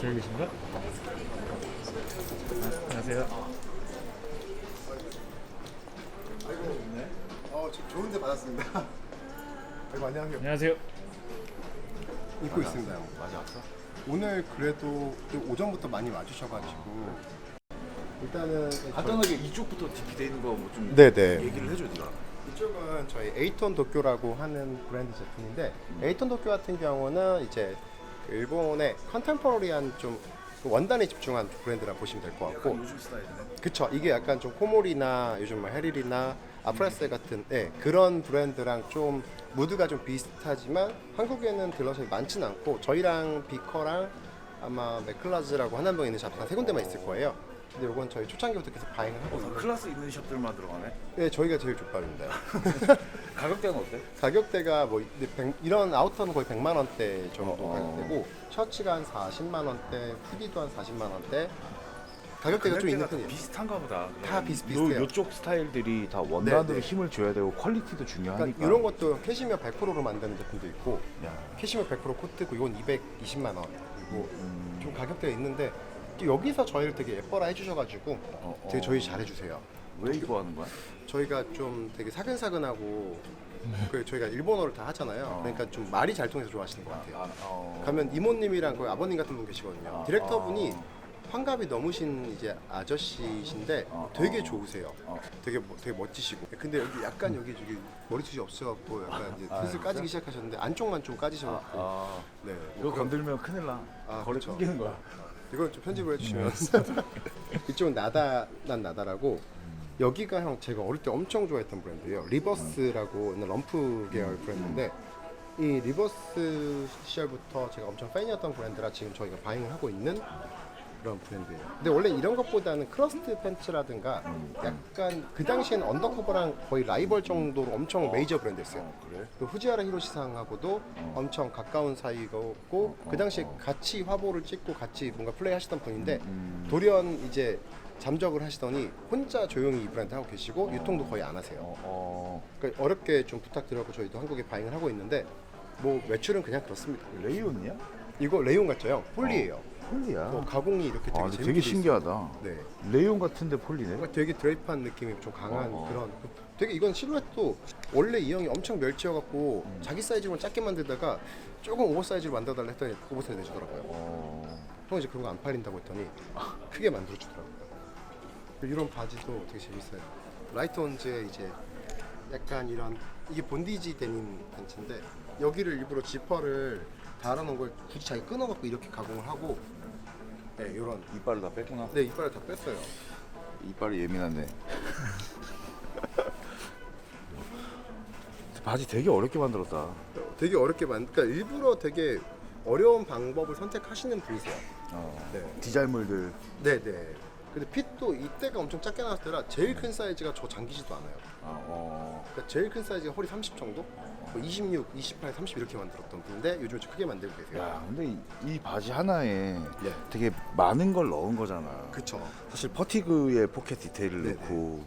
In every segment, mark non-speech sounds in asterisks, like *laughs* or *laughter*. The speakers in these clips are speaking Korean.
저기 계신가? 아, 안녕하세요. 어, 저 좋은데 받았습니다. *laughs* 아이고 안녕하세요. 안녕하세요. 입고 있습니다. 맞아 왔어? 오늘 그래도 좀 오전부터 많이 와주셔가지고 일단은 간단하게 이쪽부터 DP 돼 있는 거뭐좀 네네. 얘기를 해줘 네가. 이쪽은 저희 에이톤 도쿄라고 하는 브랜드 제품인데 에이톤 도쿄 같은 경우는 이제 그 일본의 컨템포러리한 좀그 원단에 집중한 브랜드라 보시면 될 것 같고 요즘 스타일이네. 그쵸 이게 약간 좀 코모리나 요즘 뭐 헤릴이나 아프라스 같은 네, 그런 브랜드랑 좀 무드가 좀 비슷하지만 한국에는 딜러샵이 많진 않고 저희랑 비커랑 아마 맥클라즈라고 하남동에 있는 샵 한 세 군데만 있을 거예요 근데 이건 저희 초창기부터 계속 바잉을 하고 어, 있는 클래스 있는 샵들만 들어가네. 네, 저희가 제일 족밥입니다 *laughs* 가격대는 어때? 가격대가 뭐 근데 백- 이런 아우터는 거의 100만 원대 정도 어, 어. 가격대고 셔츠가 한 40만 원대 후디도 한 40만 원대 가격대가 좀 있는 편이에요 비슷한가 보다. 다 비슷비슷해요 요, 요쪽 스타일들이 다 원단으로 네, 네. 힘을 줘야 되고 퀄리티도 중요하니까. 그러니까 이런 것도 캐시미어 100%로 만드는 제품도 있고 야, 캐시미어 100% 코트고 이건 220만 원 그리고 음. 좀 가격대가 있는데 또 여기서 저희를 되게 예뻐라 해주셔가지고 어, 되게 어. 저희 잘해주세요 왜 이거 하는 거야? 저희가 좀 되게 사근사근하고 그 저희가 일본어를 다 하잖아요 그러니까 좀 말이 잘 통해서 좋아하시는 것 같아요 아, 어. 가면 이모님이랑 거의 아버님 같은 분 계시거든요 아, 디렉터분이 아. 환갑이 넘으신 이제 아저씨신데 어, 되게 어. 좋으세요. 어. 되게 뭐- 되게 멋지시고. 근데 여기 약간 여기 저기 머리숱이 없어갖고 약간 이제 슬슬 까지기 시작하셨는데 안쪽만 좀 까지셔갖고. 아, 네. 이거 뭐 건들면 큰일 나. 아, 거래 그쵸. 끊기는 거야. 이건 좀 편집을 해주시면. *laughs* 이쪽은 나다 난 나다라고. 여기가 형 제가 어릴 때 엄청 좋아했던 브랜드예요. 리버스라고 있는 럼프 계열 브랜드인데 이 리버스 시절부터 제가 엄청 팬이었던 브랜드라 지금 저희가 바잉을 하고 있는 그런 브랜드예요. 근데 원래 이런 것보다는 크러스트 팬츠라든가 약간 그 당시에는 언더커버랑 거의 라이벌 정도로 엄청 메이저 브랜드였어요. 어, 그래? 그 후지와라 히로시상하고도 엄청 가까운 사이고 그 당시에 같이 화보를 찍고 같이 뭔가 플레이 하시던 분인데 돌연 이제 잠적을 하시더니 혼자 조용히 이 브랜드 하고 계시고 유통도 거의 안 하세요. 어, 어. 그러니까 어렵게 좀 부탁드려고 저희도 한국에 바잉을 하고 있는데 뭐 매출은 그냥 그렇습니다. 레이온이야? 이거 레이온 같죠 형? 폴리예요. 폴리야. 뭐 가공이 이렇게 되게 아, 근데 재밌게 되게 돼 있어요. 신기하다. 네. 레이온 같은데 폴리네. 뭔가 되게 드레이프한 느낌이 좀 강한 어, 어. 그런 되게 이건 실루엣도 원래 이 형이 엄청 멸치여갖고 음. 자기 사이즈로 작게 만들다가 조금 오버 사이즈로 만들어달라 했더니 오버 사이즈 내주더라고요 어. 형 이제 그런 거 안 팔린다고 했더니 크게 만들어주더라고요 이런 바지도 되게 재밌어요 라이트 온즈에 이제 약간 이런 이게 본디지 데님 팬츠인데 여기를 일부러 지퍼를 달아놓은 걸 굳이 자기 끊어갖고 이렇게 가공을 하고 네 이런 이빨을 다 뺐구나. 네 이빨을 다 뺐어요 이빨이 예민하네. *laughs* 바지 되게 어렵게 만들었다. 되게 어렵게 만, 그러니까 일부러 되게 어려운 방법을 선택하시는 분이세요. 어. 네, 디자인물들. 네, 네. 근데 핏도 이때가 엄청 작게 나왔을 때라 제일 큰 사이즈가 저 잠기지도 않아요. 어, 어. 그러니까 제일 큰 사이즈가 허리 30 정도, 뭐 26, 28, 30 이렇게 만들었던 분인데 요즘 좀 크게 만들고 계세요. 야, 근데 이, 이 바지 하나에 네. 되게 많은 걸 넣은 거잖아. 그쵸. 사실 퍼티그에 포켓 디테일을 네네. 넣고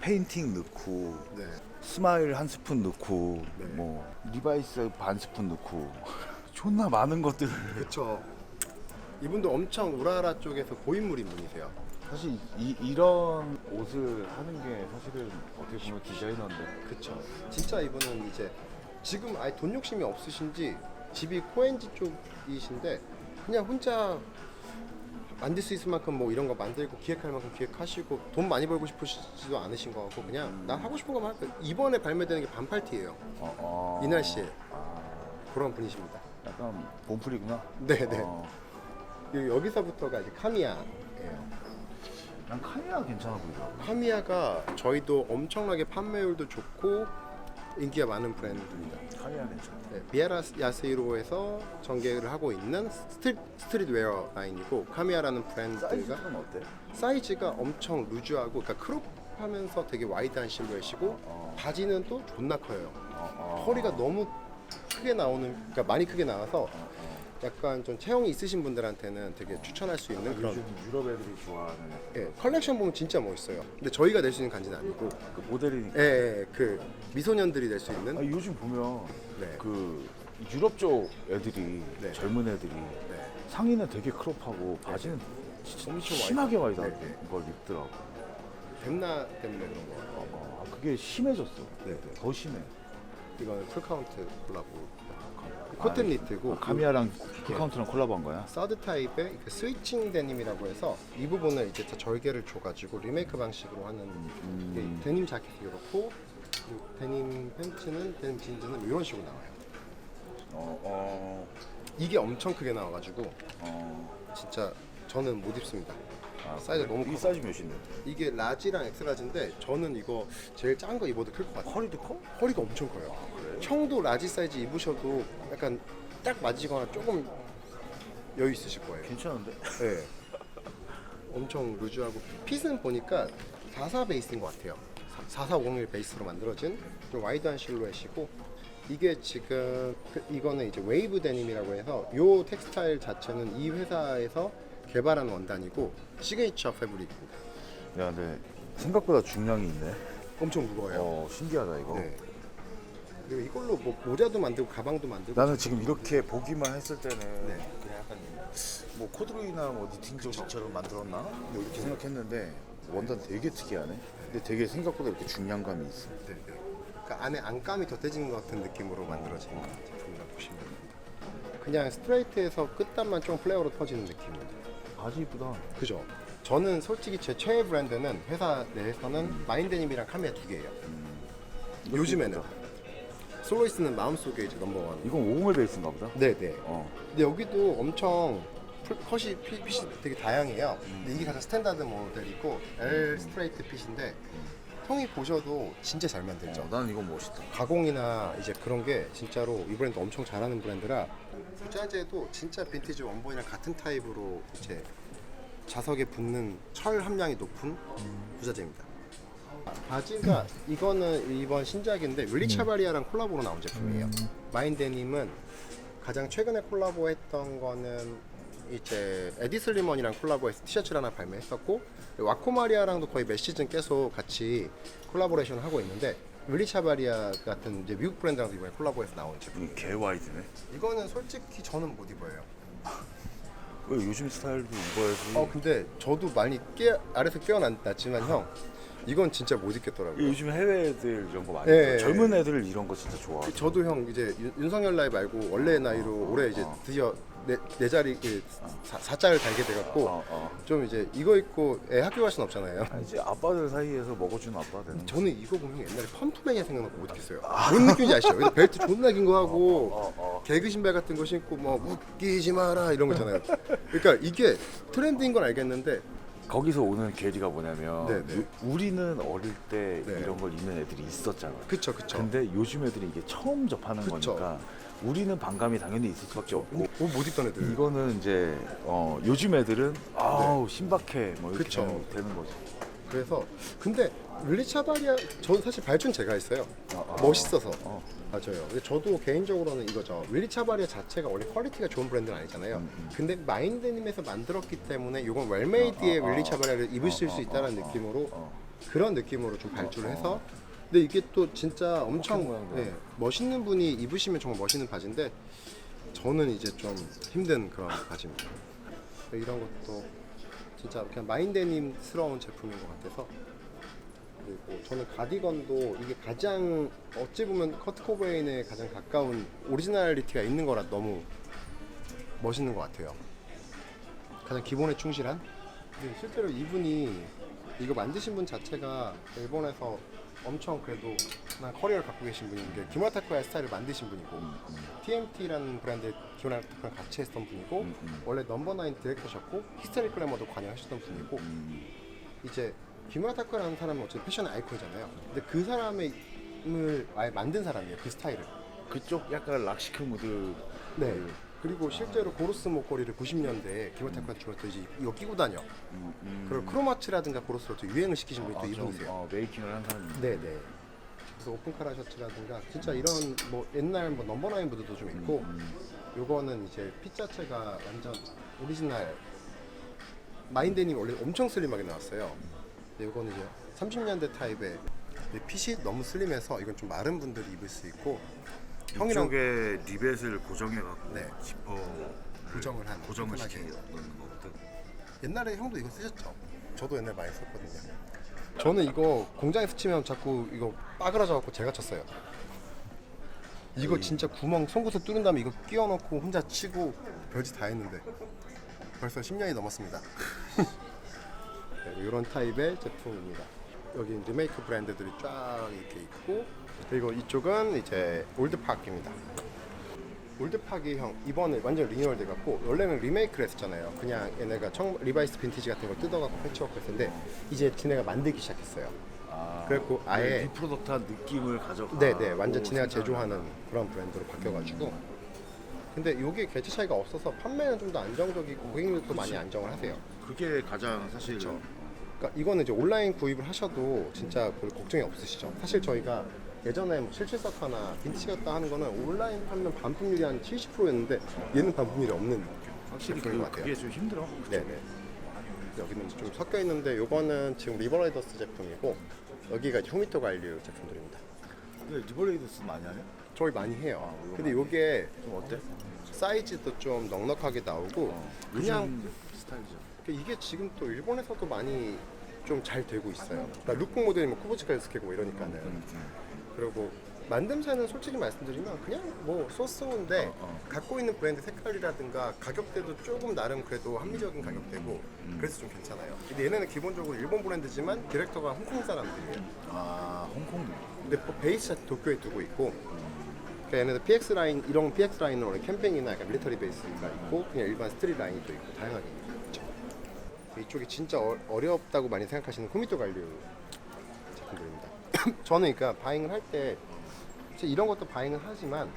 페인팅 넣고 네. 스마일 한 스푼 넣고 네. 뭐 리바이스 반 스푼 넣고 *laughs* 존나 많은 것들 그쵸. 이분도 엄청 우라라 쪽에서 고인물인 분이세요. 사실 이, 이런 옷을 하는 게 사실은 어떻게 보면 디자이너인데 그쵸. 진짜 이분은 이제 지금 아예 돈 욕심이 없으신지 집이 코엔지 쪽이신데 그냥 혼자 만들 수 있을 만큼 뭐 이런 거 만들고 기획할 만큼 기획하시고 돈 많이 벌고 싶으시지도 않으신 것 같고 그냥 나 하고 싶은 거만 할. 이번에 발매되는 게 반팔티예요. 어, 어. 이 날 씨에 아, 그런 분이십니다. 약간 봄풀이구나 네네. 어. 여기서부터가 이제 카미야예요. 난 카미야 괜찮아 보이더라고 카미야가 저희도 엄청나게 판매율도 좋고 인기가 많은 브랜드입니다. 카미야 괜찮아 네, 비에라 야세이로에서 전개를 하고 있는 스트릿, 스트릿웨어 라인이고 카미야라는 브랜드가 사이즈는 어때? 사이즈가 엄청 루즈하고 그러니까 크롭하면서 되게 와이드한 실루엣이고 어. 바지는 또 존나 커요. 어, 어. 허리가 너무 크게 나오는 그러니까 많이 크게 나와서 약간 좀 체형이 있으신 분들한테는 되게 추천할 수 있는 그런 요즘 유럽 애들이 좋아하는 예, 컬렉션 보면 진짜 멋있어요. 근데 저희가 낼 수 있는 간지는 아니고 그 모델이니까 예, 예, 그 미소년들이 낼 수 있는 아, 요즘 보면 네. 그 유럽 쪽 애들이 네. 젊은 애들이 네. 상의는 되게 크롭하고 바지는 진짜 엄청 심하게 와이드. 네, 네. 걸 입더라고. dem나 때문에 그런 거 같아요. 어, 아, 그게 심해졌어. 네, 네. 더 심해. 이거는 풀카운트 콜라보. 코튼 니트고 카미아랑 풀카운트랑 콜라보한 거야? 서드 타입의 그 스위칭 데님이라고 해서 이 부분을 이제 다 절개를 줘가지고 리메이크 방식으로 하는 음. 이 데님 자켓이 이렇고 그리고 데님 팬츠는 데님 진즈는 이런 식으로 나와요. 어, 어, 이게 엄청 크게 나와가지고 어. 진짜 저는 못 입습니다. 아, 사이즈가 너무 이 커. 사이즈 몇인데? 이게 라지랑 엑스라지인데 저는 이거 제일 작은 거 입어도 클 것 같아요. 허리도 커? 허리가 엄청 커요. 형도 라지 사이즈 입으셔도 약간 딱 맞으거나 조금 여유 있으실 거예요. 괜찮은데? 네. 엄청 루즈하고 핏은 보니까 44 베이스인 것 같아요. 4450 베이스로 만들어진 좀 와이드한 실루엣이고 이게 지금 그- 이거는 이제 웨이브 데님이라고 해서 요 텍스타일 자체는 이 회사에서 개발한 원단이고 시그니처 패브릭입니다. 야, 근데 생각보다 중량이 있네. 엄청 무거워요. 어, 신기하다 이거. 네. 그리고 이걸로 뭐 모자도 만들고 가방도 만들고 나는 지금 이렇게 보기만 했을 때는 네. 그냥 약간 뭐 코드로이나 뭐 니팅 저지처럼 만들었나 뭐 이렇게 생각했는데 원단 되게 특이하네. 근데 되게 생각보다 이렇게 중량감이 있어. 네, 네. 그러니까 안에 안감이 덧대지는 것 같은 느낌으로 만들어진 제품이라고 보시면 됩니다. 그냥 스트레이트에서 끝단만 좀 플레어로 터지는 느낌입니다. 바지 이쁘다. 그죠? 저는 솔직히 제 최애 브랜드는 회사 내에서는 마인데님이랑 카미아 두 개예요. 요즘에는 솔로이스는 마음속에 이제 넘버원. 이건 오공을 베이스인가 보다. 네네. 어. 근데 여기도 엄청 풀- 컷이 피- 핏이 되게 다양해요. 근데 이게 가장 스탠다드 모델이고 L 스트레이트 핏인데 형이 보셔도 진짜 잘 만들죠. 어, 나는 이건 멋있다. 가공이나 이제 그런 게 진짜로 이 브랜드 엄청 잘하는 브랜드라 부자재도 진짜 빈티지 원본이랑 같은 타입으로 이제 자석에 붙는 철 함량이 높은 부자재입니다. 바지가 이거는 이번 신작인데 윌리 차바리아랑 콜라보로 나온 제품이에요. 마인데님은 가장 최근에 콜라보했던 거는 이제 에디 슬리먼이랑 콜라보해서 티셔츠를 하나 발매했었고 와코마리아랑도 거의 몇 시즌 계속 같이 콜라보레이션 을 하고 있는데 윌리 차바리아 같은 이제 미국 브랜드랑도 이번에 콜라보해서 나온 제품. 개 와이드네. 이거는 솔직히 저는 못 입어요. 왜 요즘 스타일도 입어야지. 어 근데 저도 많이 깨 아래서 깨어났지만 형 이건 진짜 못 입겠더라고요. 요즘 해외 애들 이런 거 많이 예, 입어. 젊은 애들 이런 거 진짜 좋아. 저도 형 이제 윤- 윤석열 나이 말고 원래 나이로 올해 이제 드디어 내, 내 자리 그 사, 사자를 달게 돼갖고 어, 어. 좀 이제 이거 입고 애 학교 갈 순 없잖아요. 아, 이제 아빠들 사이에서 먹어주는 아빠 되는 거. 저는 이거 보면 옛날에 펌프맨이 생각나고 못 입겠어요. 뭔 느낌인지 아시죠? 근데 벨트 존나 긴 거 하고 어, 어. 개그 신발 같은 거 신고 뭐 웃기지 마라 이런 거 있잖아요. 그러니까 이게 트렌드인 건 알겠는데 거기서 오는 괴리가 뭐냐면 네, 네. 요- 우리는 어릴 때 네. 이런 걸 입는 애들이 있었잖아. 그쵸 그쵸. 근데 요즘 애들이 이게 처음 접하는 그쵸. 거니까 우리는 반감이 당연히 있을 수밖에 없고 뭐못 입던 애들. 이거는 이제 어, 요즘 애들은 아우 신박해 뭐 이렇게 그쵸. 되는, 되는 거지. 그래서 근데 윌리 차바리아 저는 사실 발준 제가 했어요. 어, 어. 멋있어서. 어. 맞아요. 근데 저도 개인적으로는 이거죠. 윌리 차바리아 자체가 원래 퀄리티가 좋은 브랜드는 아니잖아요. 음, 근데 마인드님에서 만들었기 때문에 이건 웰메이드의 어, 어, 윌리 어. 차바리아를 입으실 어, 수 어, 있다는 어, 느낌으로 어. 그런 느낌으로 좀 발주를 어, 어. 해서 근데 이게 또 진짜 엄청. 예, 멋있는 분이 입으시면 정말 멋있는 바지인데 저는 이제 좀 힘든 그런 바지입니다. 이런 것도 진짜 그냥 마인데님스러운 제품인 것 같아서 그리고 저는 가디건도 이게 가장 어찌 보면 커트 코베인에 가장 가까운 오리지널리티가 있는 거라 너무 멋있는 것 같아요. 가장 기본에 충실한. 근데 실제로 이분이 이거 만드신 분 자체가 일본에서 엄청 그래도 한 커리어를 갖고 계신 분인 게 기모타쿠의 스타일을 만드신 분이고 TMT라는 브랜드의 기모타쿠랑 같이 했던 분이고 음, 음. 원래 넘버나인 디렉터셨고 히스테리 클래머도 관여하셨던 분이고 음, 이제 기모타쿠라는 사람은 어쨌든 패션 아이콘이잖아요. 근데 그 사람을 아예 만든 사람이에요. 그 스타일을. 그쪽 약간 락시크 무드. 네. 그 리고 실제로 고로스 목걸이를 90년대에 기모타쿠한테 주면서 이제 이거 끼고 다녀. 음, 음. 그리고 크로마츠라든가 고로스로 또 유행을 시키신 분이 아, 또 좀, 이분이세요. 어, 메이킹을 한 사람이. 네네. 그래서 오픈카라 셔츠라든가 진짜 이런 뭐 옛날 뭐 넘버나인 무드도 좀 있고 음. 요거는 이제 핏 자체가 완전 오리지널 마인데님 원래 엄청 슬림하게 나왔어요. 근데 요거는 이제 30년대 타입의 근데 핏이 너무 슬림해서 이건 좀 마른 분들이 입을 수 있고 형이랑 이쪽에 리벳을 고정해 갖고 네. 지퍼를 고정을 한 고정을. 시키는 거거든. 옛날에 형도 이거 쓰셨죠? 저도 옛날 많이 썼거든요. 저는 이거 공장에서 치면 자꾸 이거 빠그라져 갖고 제가 쳤어요. 이거 진짜 구멍 송곳에 뚫은 다음에 이거 끼워 넣고 혼자 치고 별짓 다 했는데 벌써 10년이 넘었습니다. *laughs* 네, 이런 타입의 제품입니다. 여기 리메이크 브랜드들이 쫙 이렇게 있고 그리고 이쪽은 이제 올드파크입니다. 올드파기 형 이번에 완전 리뉴얼 돼갖고 원래는 리메이크를 했었잖아요. 그냥 얘네가 청 리바이스 빈티지 같은 걸 뜯어갖고 패치워크 했는데 이제 지네가 만들기 시작했어요. 아, 그래갖고 아예 리프로덕트한 느낌을 가져가. 네네 완전 지네가 제조하는 그런 브랜드로 바뀌어가지고 근데 이게 개체 차이가 없어서 판매는 좀 더 안정적이고 고객님들도 많이 안정을 하세요. 그게 가장 사실 그러니까 이거는 이제 온라인 구입을 하셔도 진짜 별 걱정이 없으시죠. 사실 저희가 예전에 뭐 77사카나 빈티지였다 하는 거는 온라인 판매 반품률이 한 70%였는데 얘는 반품률이 없는 확실히 제품인 그, 것 같아요. 그게 좀 힘들어. 네네. 여기는 좀 섞여 있는데 요거는 지금 리버라이더스 제품이고 여기가 휴미토 관류 제품들입니다. 근데 리버레이더스 많이 하냐? 저희 많이 해요. 아, 근데 요게 좀 어때? 사이즈도 좀 넉넉하게 나오고 그냥 요즘 스타일이죠. 이게 지금 또 일본에서도 많이 좀 잘 되고 있어요. 그러니까 룩북 모델이 뭐 쿠보치카 스케고 이러니까는. 음, 그리고 만듦새는 솔직히 말씀드리면 그냥 뭐 소스인데 어, 어. 갖고 있는 브랜드 색깔이라든가 가격대도 조금 나름 그래도 합리적인 가격대고 음. 그래서 좀 괜찮아요. 근데 얘네는 기본적으로 일본 브랜드지만 디렉터가 홍콩 사람들이에요. 아 홍콩. 근데 뭐 베이스 도쿄에 두고 있고 그러니까 얘네들 PX 라인 이런 PX 라인은 원래 캠핑이나 약간 밀리터리 베이스가 있고 그냥 일반 스트릿 라인도 있고 다양하게. 이쪽이 진짜 어, 어렵다고 많이 생각하시는 코미토 관류 제품들입니다. *laughs* 저는 그러니까 바잉을 할 때 이런 것도 바잉을 하지만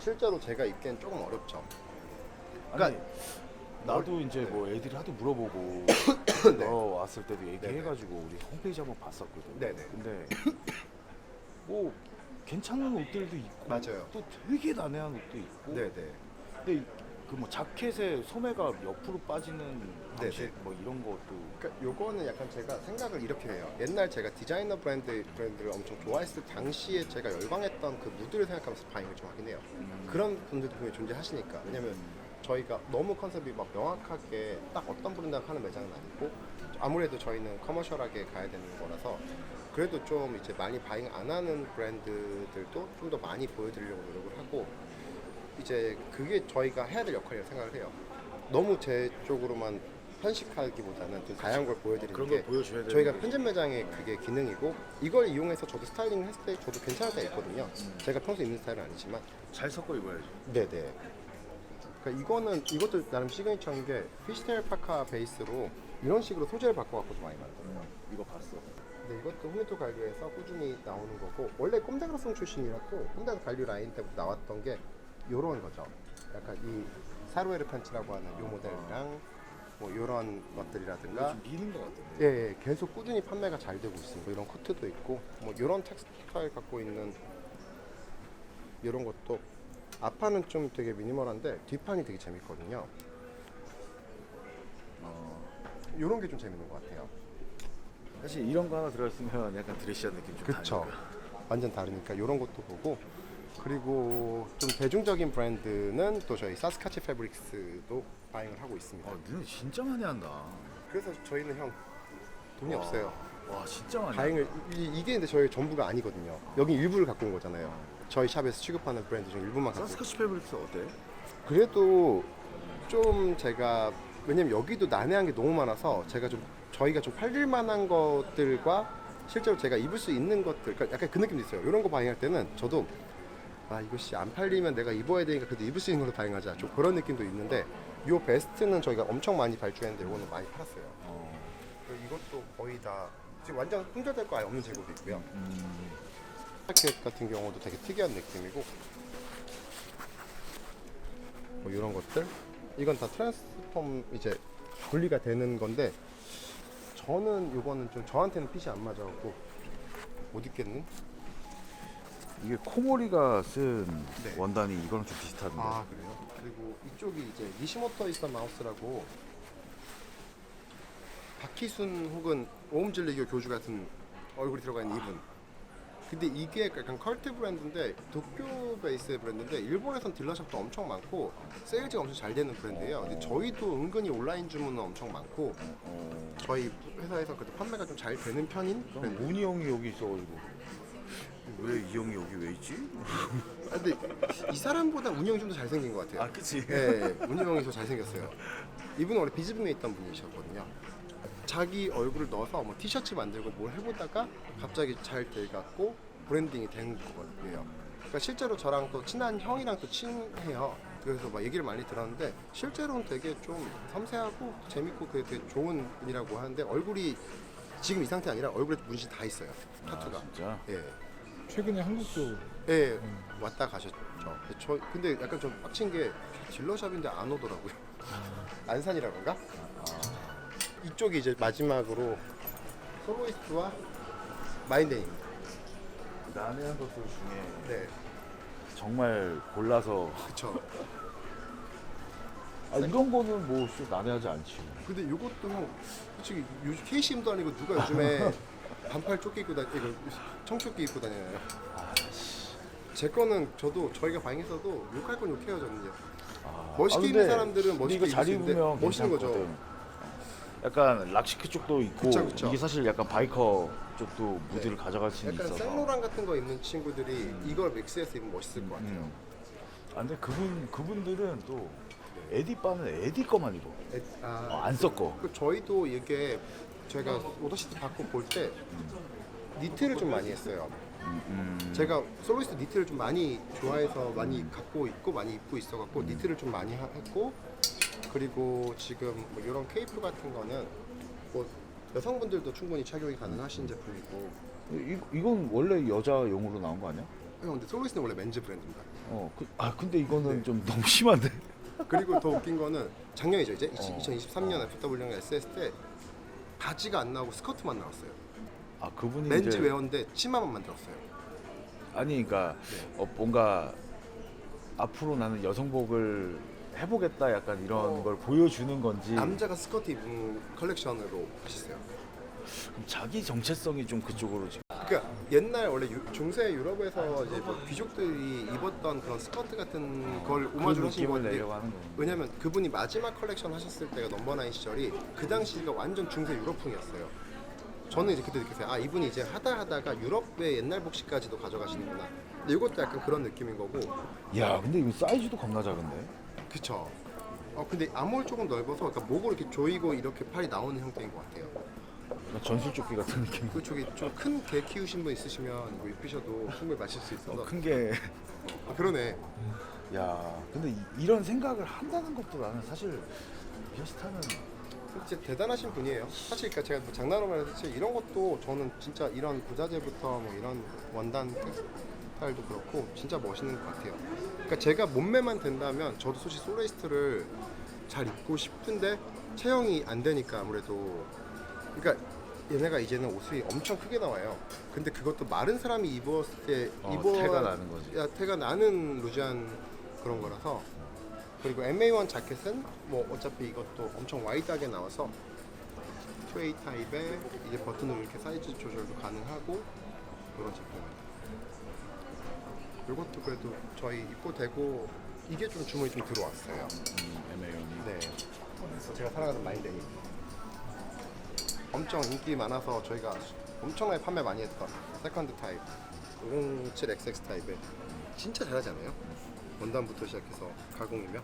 실제로 제가 입기엔 조금 어렵죠. 아니 나도 이제 뭐 애들이 하도 물어보고 *coughs* 네. 어, 왔을 때도 얘기해가지고 우리 홈페이지 한번 봤었거든. 네네. 근데 뭐 괜찮은 옷들도 있고 맞아요. 또 되게 난해한 옷도 있고. 네네. 근데 그 뭐 자켓에 소매가 옆으로 빠지는 방식 네네. 뭐 이런 것도 그러니까 요거는 약간 제가 생각을 이렇게 해요. 옛날 제가 디자이너 브랜드 브랜드를 엄청 좋아했을 당시에 제가 열광했던 그 무드를 생각하면서 바잉을 좀 하긴 해요. 그런 분들도 분명히 존재하시니까. 왜냐면 저희가 너무 컨셉이 막 명확하게 딱 어떤 브랜드가 하는 매장은 아니고 아무래도 저희는 커머셜하게 가야 되는 거라서 그래도 좀 이제 많이 바잉 안 하는 브랜드들도 좀 더 많이 보여드리려고 노력을 하고 이제 그게 저희가 해야 될 역할이라고 생각을 해요. 너무 제 쪽으로만 편식하기보다는 좀 다양한 걸 보여드리는 그런 게 걸 보여줘야 되는 저희가. 편집 매장의 그게 기능이고 이걸 이용해서 저도 스타일링을 했을 때 저도 괜찮을 때가 있거든요. 제가 평소 에 입는 스타일은 아니지만 잘 섞어 입어야지. 네네. 그러니까 이거는 이것도 나름 시그니처인 게 피시텔 파카 베이스로 이런 식으로 소재를 바꿔갖고 좀 많이 만들어요. 이거 봤어. 근데 이것도 후미토 관리에서 꾸준히 나오는 거고 원래 꼼데그라송 출신이라고 꼼데그 관리 라인 때부터 나왔던 게 요런 거죠. 약간 이 사루에르 팬츠라고 하는 요 모델이랑 뭐 요런 것들이라든가 좀 미는 것 같은데. 예, 예, 계속 꾸준히 판매가 잘 되고 있습니다. 이런 코트도 있고 뭐 이런 텍스타일 갖고 있는 이런 것도 앞판은 좀 되게 미니멀한데 뒷판이 되게 재밌거든요. 어, 이런 게 좀 재밌는 것 같아요. 사실 이런 거 하나 들어있으면 약간 드레시한 느낌 좀 그쵸. 다르니까. 완전 다르니까 이런 것도 보고 그리고 좀 대중적인 브랜드는 또 저희 사스카치 패브릭스도 바잉을 하고 있습니다. 아, 너는 진짜 많이 한다. 그래서 저희는 형 돈이 와, 없어요. 와, 진짜 많이. 바잉을 이, 이게 근데 저희 전부가 아니거든요. 여기 일부를 갖고 온 거잖아요. 저희 샵에서 취급하는 브랜드 중 일부만 갖고. 사스카치 패브릭스 어때? 그래도 좀 제가 왜냐면 여기도 난해한 게 너무 많아서 제가 좀 저희가 좀 팔릴 만한 것들과 실제로 제가 입을 수 있는 것들 그러니까 약간 그 느낌도 있어요. 이런 거 바잉할 때는 저도 아 이것이 안 팔리면 내가 입어야 되니까 그래도 입을 수 있는 걸로 바잉하자 좀 그런 느낌도 있는데 이 베스트는 저희가 엄청 많이 발주했는데 이거는 많이 팔았어요. 그리고 이것도 거의 다 지금 완전 품절될 거 아예 없는 재고도 있고요. 자켓 같은 경우도 되게 특이한 느낌이고 뭐 이런 것들 이건 다 트랜스폼 이제 분리가 되는 건데 저는 이거는 좀 저한테는 핏이 안 맞아갖고 못 입겠는? 이게 코모리가 쓴 네. 원단이 이거랑 좀 비슷한데. 아 그래요? 그리고 이쪽이 이제 니시모토 이사 마우스라고 박희순 혹은 오음질리교 교주 같은 얼굴이 들어가 있는 이분 근데 이게 약간 컬트 브랜드인데 도쿄 베이스의 브랜드인데 일본에선 딜러샵도 엄청 많고 세일즈가 엄청 잘 되는 브랜드예요. 근데 저희도 은근히 온라인 주문은 엄청 많고 어, 저희 회사에서 그래도 판매가 좀 잘 되는 편인 브랜드. 문희 형이 여기 있어가지고 왜 이 형이 여기 왜 있지? 아, 근데 이 사람보다 운이 형이 좀 더 잘생긴 것 같아요. 그치. 네, 운이 형이 더 잘생겼어요. 이분은 원래 비즈빔에 있던 분이셨거든요. 자기 얼굴을 넣어서 뭐 티셔츠 만들고 뭘 해보다가 갑자기 잘 돼갖고 브랜딩이 된 거거든요. 그러니까 실제로 저랑 또 친한 형이랑 또 친해요. 그래서 막 얘기를 많이 들었는데 실제로는 되게 좀 섬세하고 재밌고 그게 되게 좋은 분이라고 하는데 얼굴이 지금 이 상태 아니라 얼굴에 문신 다 있어요. 타투가. 아, 진짜? 예. 최근에 한국도 예, 왔다 가셨죠. 저 근데 약간 좀 빡친 게 딜러샵인데 안 오더라고요. 안산이라 그런가? 이쪽이 이제 마지막으로 솔로이스트와 마인데이입니다. 난해한 것들 중에 네, 정말 골라서 그쵸. 아, 이런 거는 뭐 씨, 난해하지 않지. 근데 이것도 형 솔직히 요즘 KCM도 아니고 누가 요즘에 *laughs* 반팔 조끼 입고 다니, 이거 청조끼 입고 다녀요. 제 거는 저도 저희가 방에서도 욕할 건 욕해요 저는요. 아, 멋있게 아, 입는 근데- 사람들은 근데 멋있게 이거 잘 입으면 멋있는 거죠. 괜찮거든. 약간 락시크 쪽도 있고 그쵸, 그쵸. 이게 사실 약간 바이커 쪽도 무드를 가져갈 수 약간 있어서. 생로랑 같은 거 입는 친구들이 이걸 믹스해서 입으면 멋있을 것 같아요. 음. 아, 근데 그분 그분들은 또 에디 바는 에디 거만 입어. 에- 아, 어, 안 섞어. 그 저희도 이게 제가 오더시트 받고 볼 때 니트를 좀 많이 했어요. 음. 제가 솔로이스트 니트를 좀 많이 좋아해서 많이 갖고 있고 많이 입고 있어갖고 니트를 좀 많이 하- 했고 그리고 지금 뭐 이런 케이프 같은 거는 뭐 여성분들도 충분히 착용이 가능하신 제품이고 이, 이건 원래 여자용으로 나온 거 아니야? 형 근데 솔로이스트는 원래 맨즈 브랜드입니다. 어, 그, 아 근데 이거는 네. 좀 너무 심한데. 그리고 더 웃긴 거는 작년이죠 이제 어. 2023년 FW랑 SS 때 바지가 안 나오고 스커트만 나왔어요. 아 그분이 맨즈 이제 웨어인데 치마만 만들었어요. 아니 그러니까 네. 어, 뭔가 앞으로 나는 여성복을 해보겠다 약간 이런 어. 걸 보여주는 건지 남자가 스커트 입은 컬렉션으로 하셨어요. 그럼 자기 정체성이 좀 그쪽으로 지금 그러니까 옛날 원래 유- 중세 유럽에서 이제 뭐 귀족들이 입었던 그런 스커트 같은 걸그 오마주로 하신 느낌을 건데 내려고 하는 거예요. 왜냐면 그분이 마지막 컬렉션 하셨을 때가 넘버나인 시절이 그 당시가 완전 중세 유럽풍이었어요. 저는 이제 그때 느꼈어요. 아 이분이 이제 하다 하다가 유럽의 옛날 복식까지도 가져가시는구나. 근데 이것도 약간 그런 느낌인 거고. 야 근데 이거 사이즈도 겁나 작은데. 그쵸. 어 근데 암홀 조금 넓어서 그러니까 목으로 이렇게 조이고 이렇게 팔이 나오는 형태인 것 같아요. 그러니까 전술조끼 같은 느낌. 그쪽이 좀큰 개 키우신 분 있으시면 이거 입히셔도 충분히 마실 수 있어서. 큰 게. 아, 그러네. 야 근데 이, 런 생각을 한다는 것도 나는 사실 비어스타는 진짜 대단하신 분이에요. 사실 그러니까 제가 뭐 장난으로 말해서 사실 이런 것도 저는 진짜 이런 부자재부터 뭐 이런 원단 스타일도 그렇고 진짜 멋있는 것 같아요. 그러니까 제가 몸매만 된다면 저도 솔직히 솔레이스트를 잘 입고 싶은데 체형이 안 되니까 아무래도 그러니까 얘네가 이제는 옷이 엄청 크게 나와요. 근데 그것도 마른 사람이 입었을 때 어, 입어 태가 나는 거지. 야, 태가 나는 루즈한 그런 거라서 그리고 MA1 자켓은 뭐 어차피 이것도 엄청 와이드하게 나와서 트웨이 타입에 이제 버튼으로 이렇게 사이즈 조절도 가능하고 이런 제품입니다. 이것도 그래도 저희 입고 되고 이게 좀 주문이 좀 들어왔어요. 애매형이. 네. 제가 사랑하는 마인데이. 엄청 인기 많아서 저희가 엄청나게 판매 많이 했던 세컨드 타입 507XX 타입에 진짜 잘하지 않아요? 원단부터 시작해서 가공이면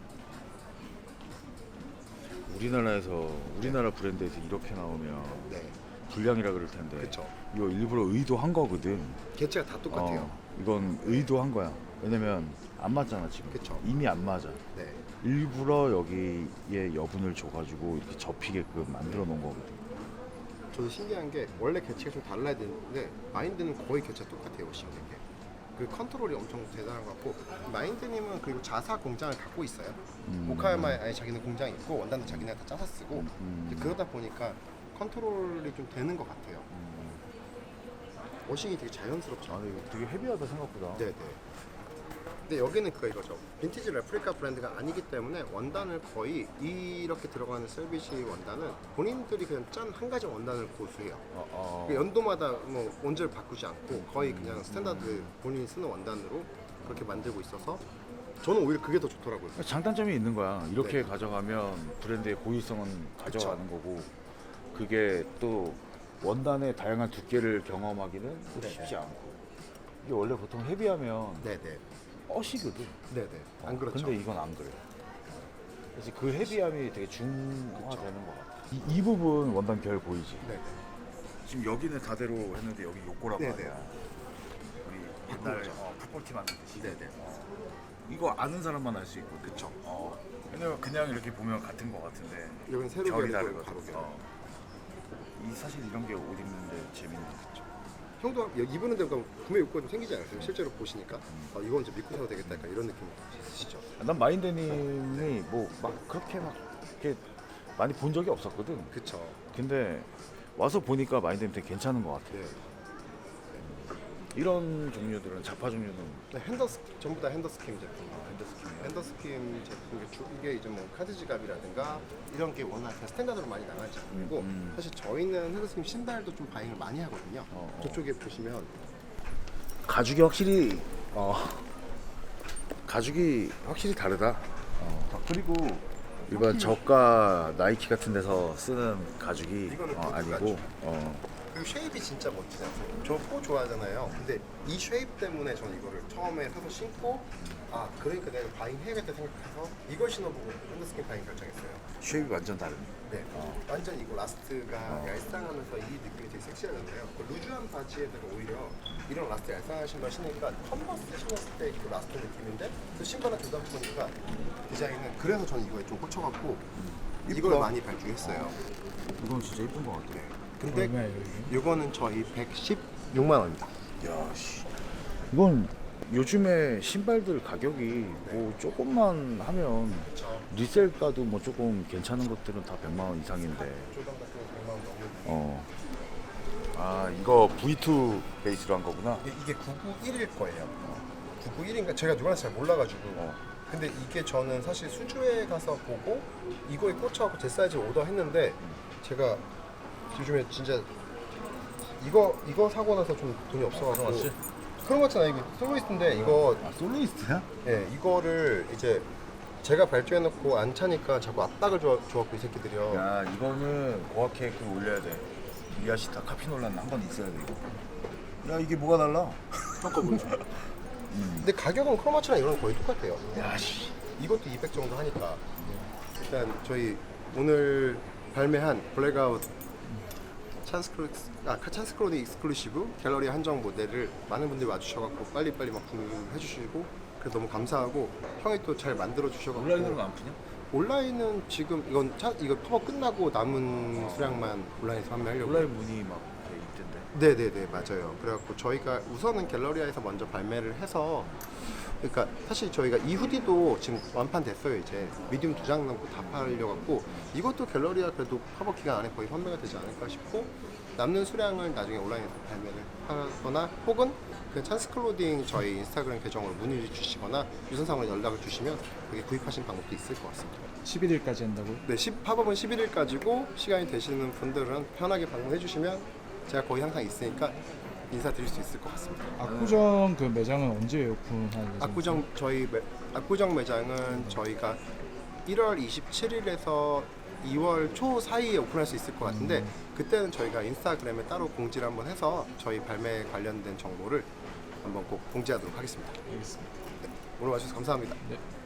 우리나라에서 우리나라 브랜드에서 이렇게 나오면 네 불량이라 그럴 텐데. 그쵸. 이거 일부러 의도한 거거든. 개체가 다 똑같아요. 어, 이건 의도한 거야. 왜냐면 안 맞잖아 지금. 그쵸. 이미 안 맞아. 네 일부러 여기에 여분을 줘가지고 이렇게 접히게끔 만들어 놓은 거거든. 저도 신기한 게 원래 개체가 좀 달라야 되는데 마인드는 거의 개체 똑같아요 신기한 게. 그 컨트롤이 엄청 대단한 것 같고 마인드님은 그리고 자사 공장을 갖고 있어요. 음. 오카야마에 아예 자기는 공장이 있고 원단도 자기네가 다 짜서 쓰고 음. 이제 그러다 보니까 컨트롤이 좀 되는 것 같아요. 워싱이 되게 자연스럽죠. 아, 근데 이거 되게 헤비하다 생각보다. 네네. 근데 여기는 그거 이거죠. 빈티지 레프리카 브랜드가 아니기 때문에 원단을 거의 이렇게 들어가는 셀비시 원단은 본인들이 그냥 짠 한 가지 원단을 고수해요. 어, 어. 그 연도마다 뭐 원재를 바꾸지 않고 거의 그냥 스탠다드 본인이 쓰는 원단으로 그렇게 만들고 있어서 저는 오히려 그게 더 좋더라고요. 장단점이 있는 거야. 이렇게 네. 가져가면 브랜드의 고유성은 가져가는 거고 그게 또 원단의 다양한 두께를 경험하기는 네. 쉽지 않고 이게 원래 보통 헤비하면 네네. 엇이거든. 네네. 안 그렇죠. 근데 이건 안 그래. 그래서 그 헤비함이 되게 중화되는 것 같아. 이, 이 부분 원단 결 보이지? 네네. 지금 여기는 다대로 했는데 여기 요거란 네네. 말이야. 우리 옛날. 어, 풋볼팀 만들듯이. 네네. 이거 아는 사람만 알 수 있고. 그쵸. 어. 왜냐면 그냥 이렇게 보면 같은 것 같은데 여기는 새로 결이 다르거든. 바로 결. 어. 이 사실 이런 게 옷 입는데 재밌는 거죠. 형도 입으는데 그러니까 구매 욕구가 좀 생기지 않았어요? 실제로 보시니까 어, 이건 이제 믿고 사도 되겠다 약간 이런 느낌 있으시죠? 난 마인드님이 뭐 막 그렇게 막 이렇게 많이 본 적이 없었거든. 그쵸. 근데 와서 보니까 마인드님 되게 괜찮은 것 같아. 네. 이런 종류들은 자파 종류는 네, 핸더스 전부 다 핸더스킴 제품. 핸드스킨이야. 핸더스킴 제품 중 이게 이제 뭐 카드 지갑이라든가 이런 게 워낙 그냥 스탠다드로 많이 나가지 않고 음. 사실 저희는 핸더스킴 신발도 좀 바잉을 많이 하거든요. 어, 어. 저쪽에 보시면 가죽이 확실히 어 가죽이 확실히 다르다. 어, 그리고 일반 저가 나이키 같은 데서 쓰는 가죽이 이거는 어, 아니고 가죽. 어, 그리고 쉐입이 진짜 멋지지 않아요? 저코 좋아하잖아요. 근데 이 쉐입 때문에 전 이거를 처음에 사서 신고 아 그러니까 내가 바잉 해야겠다 생각해서 이걸 신어보고 핸더스킨 바잉 결정했어요. 쉐입이 완전 다르네. 네, 완전 이거 라스트가 얄쌍하면서 이 느낌이 되게 섹시하잖아요. 그 루즈한 바지에다가 오히려 이런 라스트 얄쌍한 신발 신으니까 컨버스 신었을 때 그 라스트 느낌인데 그 신발을 주다 보니까 디자인은 그래서 저는 이거에 좀 꽂혀갖고 이걸 많이 발주했어요. 이건 진짜 예쁜 것 같아. 근데? 이거는 저희 116만 원입니다. 야 씨. 이건 요즘에 신발들 가격이 뭐 조금만 하면. 리셀가도 뭐 조금 괜찮은 것들은 다 100만 원 이상인데. 조던 같은 거 100만 원 넘는 어. 아 이거 V2 베이스로 한 거구나. 이게, 이게 991일 거예요. 991인가 제가 누구나 잘 몰라가지고. 어. 근데 이게 저는 사실 수주에 가서 보고 이거에 꽂혀갖고 제 사이즈 오더했는데 제가 요즘에 진짜 이거 이거 사고 나서 좀 돈이 없어가지고 그런 거 있잖아요. 이거 솔로이스트인데 이거 아 솔로이스트야? 예 이거를 이제 제가 발주해놓고 안 차니까 자꾸 압박을 줘, 줘갖고 이 새끼들이요. 야 이거는 고학회 그 올려야 돼. 미아시타 카피 논란 한 번 있어야 돼 이거. 야 이게 뭐가 달라? *laughs* 근데 가격은 크로마츠랑 이런 거 거의 똑같아요. 야씨. 이것도 200 정도 하니까 일단 저희 오늘 발매한 블랙아웃 찬스 크로 아 찬스 크로니 익스클루시브 갤러리 한정 모델을 많은 분들이 와주셔갖고 빨리빨리 막 구매해 주시고 그래서 너무 감사하고 형이 또 잘 만들어 주셔갖고 온라인으로는 안 푸냐? 온라인은 지금 이건 차, 이거 팝업 끝나고 남은 수량만 온라인에서 판매하려고 온라인 문의 막 있던데. 네네네 맞아요. 그래갖고 저희가 우선은 갤러리아에서 먼저 발매를 해서 그러니까 사실 저희가 이 후디도 지금 완판됐어요 이제 미디움 두 장 남고 다 팔려갖고 이것도 갤러리아 그래도 팝업 기간 안에 거의 판매가 되지 않을까 싶고 남는 수량을 나중에 온라인에서 발매를 하거나 혹은 그 찬스 클로딩 저희 인스타그램 계정으로 문의 주시거나 유선상으로 연락을 주시면 거기 구입하시는 방법도 있을 것 같습니다. 11일까지 한다고요? 네, 10, 팝업은 11일까지고 시간이 되시는 분들은 편하게 방문해 주시면 제가 거의 항상 있으니까 인사드릴 수 있을 것 같습니다. 압구정 그 매장은 언제 오픈할 예정이세요? 압구정 저희 매, 압구정 매장은 저희가 1월 27일에서 2월 초 사이에 오픈할 수 있을 것 같은데 그때는 저희가 인스타그램에 따로 공지를 한번 해서 저희 발매 관련된 정보를 한번 꼭 공지하도록 하겠습니다. 알겠습니다. 오늘 와주셔서 감사합니다. 네.